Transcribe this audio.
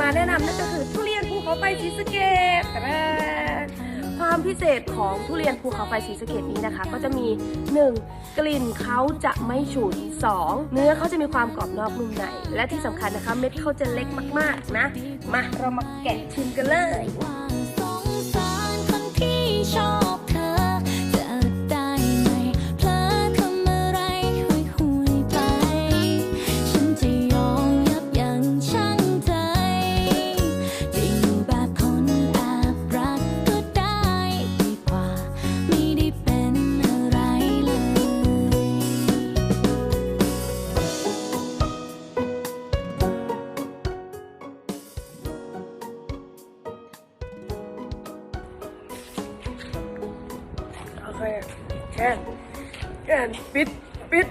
มาแนะนำนั่นก็คือทุเรียนภูเขาไฟสีสะเกษแต่ความพิเศษของทุเรียนภูเขาไฟสีสะเกตนี้นะคะ ก็จะมี 1. กลิ่นเขาจะไม่ฉุน 2. เนื้อเขาจะมีความกรอบนอกนุ่มใน และที่สำคัญนะคะเม็ดเขาจะเล็กมาก ๆ นะ มาเรามาแกะชิมกันเลย เคแค่แค่ปิด ปิด